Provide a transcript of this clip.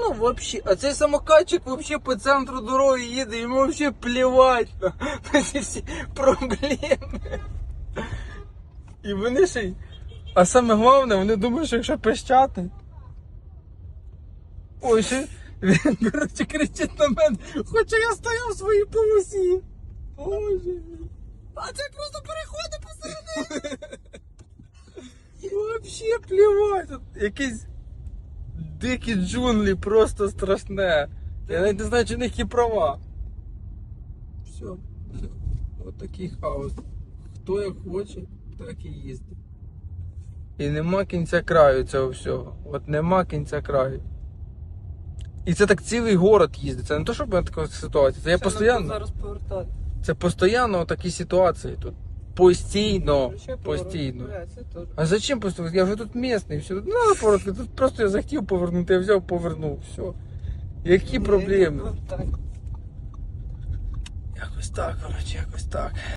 воно вообще. А цей самокатчик вообще по центру дороги їде, йому вообще плівать на, на ці всі проблеми. І вони ще й. А саме головне, вони думають, що якщо пищати. Ой, ще він, коротше, кричить на мене, хоча я стояв в своїй полосі. Боже мій. А це просто переходи посередині. Вообще плівать. Якісь дикі джунглі, просто страшне. Я навіть не знаю, чи в них є права. Все. От такий хаос. Хто як хоче, так і їздить. І нема кінця краю цього всього. От нема кінця краю. І це так цілий город їздить. Це не то, щоб така ситуація. Це я постійно. зараз повертати. Це постійно такі ситуації тут. Постійно. Постійно. А зачем просто? Я вже тут місний, все тут надо повернути. Тут просто я захотів повернути, я взяв, повернув. Все. Які проблеми? Якось так, коротше, якось так.